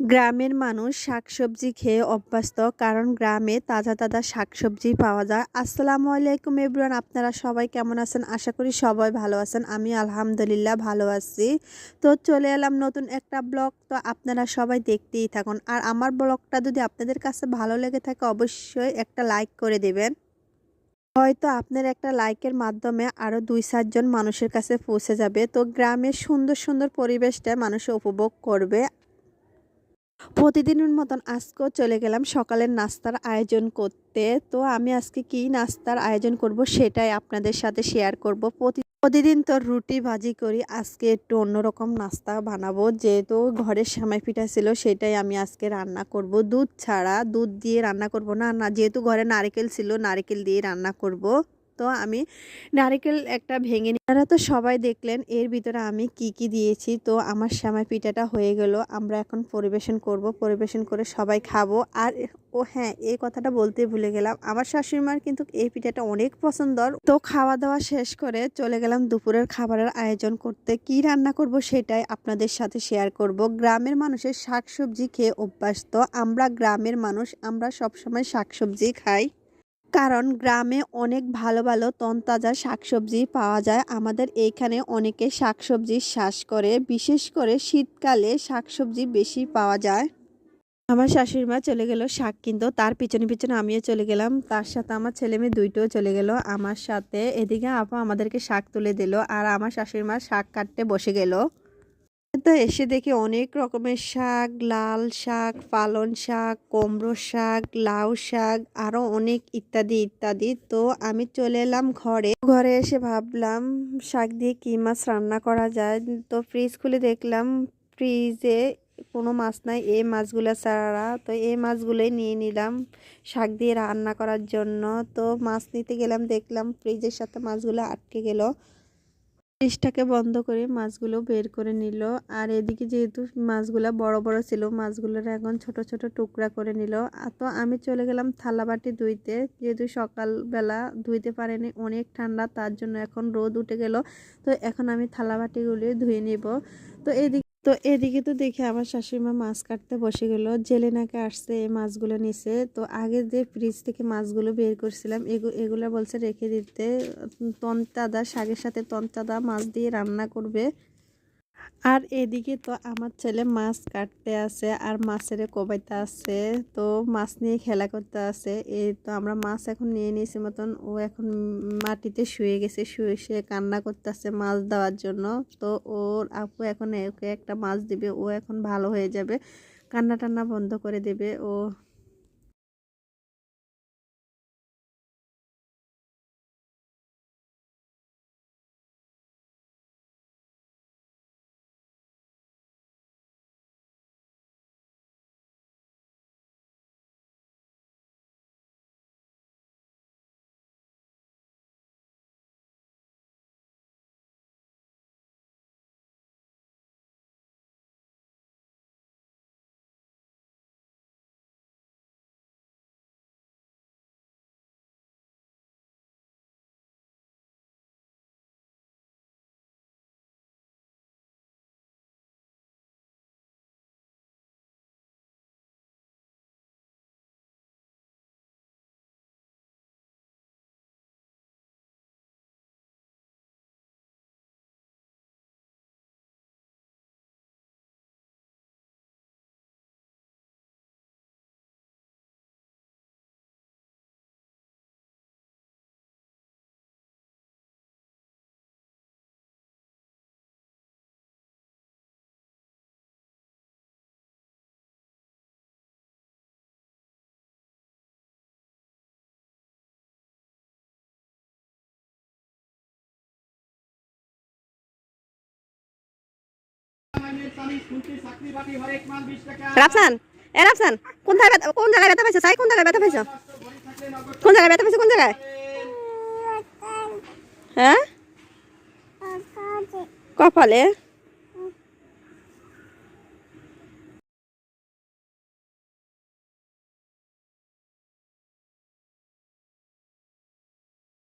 গ্রামের মানুষ শাকসবজি খেয়ে অভ্যস্ত, কারণ গ্রামে তাজা তাজা শাকসবজি পাওয়া যায়। আসসালামু আলাইকুম এভরিওয়ান, আপনারা সবাই কেমন আছেন? আশা করি সবাই ভালো আছেন। আমি আলহামদুলিল্লাহ ভালো আছি। তো চলে এলাম নতুন একটা ব্লগ। তো আপনারা সবাই দেখতেই থাকুন। আর আমার ব্লগটা যদি আপনাদের কাছে ভালো লেগে থাকে, অবশ্যই একটা লাইক করে দেবেন। হয়তো আপনার একটা লাইকের মাধ্যমে আরও দুই চারজন মানুষের কাছে পৌঁছে যাবে। তো গ্রামের সুন্দর সুন্দর পরিবেশটা মানুষ উপভোগ করবে। প্রতিদিনের মতন আজকেও চলে গেলাম সকালের নাস্তার আয়োজন করতে। তো আমি আজকে কি নাস্তার আয়োজন করব সেটাই আপনাদের সাথে শেয়ার করব। প্রতি প্রতিদিন তো রুটি ভাজি করি, আজকে একটু অন্যরকম নাস্তা বানাবো। যেহেতু ঘরের সামাই পিঠা ছিল সেটাই আমি আজকে রান্না করব। দুধ ছাড়া দুধ দিয়ে রান্না করব না না, যেহেতু ঘরে নারকেল ছিল, নারকেল দিয়ে রান্না করব। তো আমি নারকেল একটা ভেঙে আপনারা তো সবাই দেখলেন এর ভিতরে আমি কি কি দিয়েছি। তো আমার শ্যামাই পিঠাটা হয়ে গেল। আমরা এখন পরিবেশন করব। পরিবেশন করে সবাই খাব। আর ও হ্যাঁ এই কথাটা বলতে ভুলে গেলাম। আমার শাশুড়ি মার কিন্তু এই পিঠাটা অনেক পছন্দর। তো খাওয়া দাওয়া শেষ করে চলে গেলাম দুপুরের খাবারের আয়োজন করতে। কি রান্না করব সেটাই আপনাদের সাথে শেয়ার করব। গ্রামের মানুষের শাকসবজি খেয়ে অভ্যস্ত। আমরা গ্রামের মানুষ, আমরা সবসময় শাকসবজি খাই। কারণ গ্রামে অনেক ভালো ভালো তনতাজা শাকসবজি পাওয়া যায়। আমাদের এইখানে অনেকে শাকসবজির শ্বাস করে, বিশেষ করে শীতকালে শাকসবজি বেশি পাওয়া যায়। আমার শাশুড়ি মা চলে গেল শাক কিন্তু, তার পিছনে পিছনে আমিও চলে গেলাম। তার সাথে আমার ছেলে মেয়ে দুইটাও চলে গেল। আমার সাথে এদিকে আপা আমাদেরকে শাক তুলে দিল, আর আমার শাশুড়ি মা শাক কাটতে বসে গেল। তো এসে দেখি অনেক রকমের শাক, লাল শাক পালন শাক, কুমড়ো শাক, লাউ শাক আরও অনেক ইত্যাদি ইত্যাদি। তো আমি চলে এলাম ঘরে। ঘরে এসে ভাবলাম, শাক দিয়ে কী মাছ রান্না করা যায়? তো ফ্রিজ খুলে দেখলাম ফ্রিজে কোনো মাছ নাই, এই মাছগুলো ছাড়া। তো এই মাছগুলোই নিয়ে নিলাম শাক দিয়ে রান্না করার জন্য। তো মাছ নিতে গেলাম, দেখলাম ফ্রিজের সাথে মাছগুলো আটকে গেল। ফ্রিজটাকে বন্ধ করে মাছগুলো বের করে নিল। আর এদিকে যেহেতু মাছগুলো বড় বড় ছিল, মাছগুলোর এখন ছোট ছোট টুকরা করে নিল। তো আমি চলে গেলাম থালাবাটি ধুইতে। যেহেতু সকালবেলা ধুইতে পারেনি, অনেক ঠান্ডা, তার জন্য এখন রোদ উঠে গেল। তো এখন আমি থালাবাটিগুলি ধুয়ে নিব। তো এদিকে তো এদিকে তো দেখি আমার শাশুড়িমা মাছ কাটতে বসে গেল। জেলে নাকে আসছে এই মাছগুলো নিছে। তো আগে যে ফ্রিজ থেকে মাছগুলো বের করছিলাম এগুলো বলছে রেখে দিতে। তন্তাদা, শাকের সাথে তন্তাদা মাছ দিয়ে রান্না করবে। আর এদিকে তো আমার ছেলে মাছ কাটতে আছে আর মাছের কোবাইতে আছে তো মাছ নিয়ে খেলা করতে আছে এই তো আমরা মাছ এখন নিয়ে নিয়েছি মতন, ও এখন মাটিতে শুয়ে গেছে, শুয়ে শুয়ে কান্না করতে আছে মাছ দেওয়ার জন্য। তো ওর আপু এখন একটা মাছ দিবে, ও এখন ভালো হয়ে যাবে। কান্না টান্না বন্ধ করে দেবে, ও রাফসান, এ রাফসান, কোন জায়গায় কোন জায়গায় ব্যথা পাইছো? সাই, কোন জায়গায় ব্যথা পাইছো? কোন জায়গায় ব্যথা পাইছো? কোন জায়গায়? হ্যাঁ? কপালে?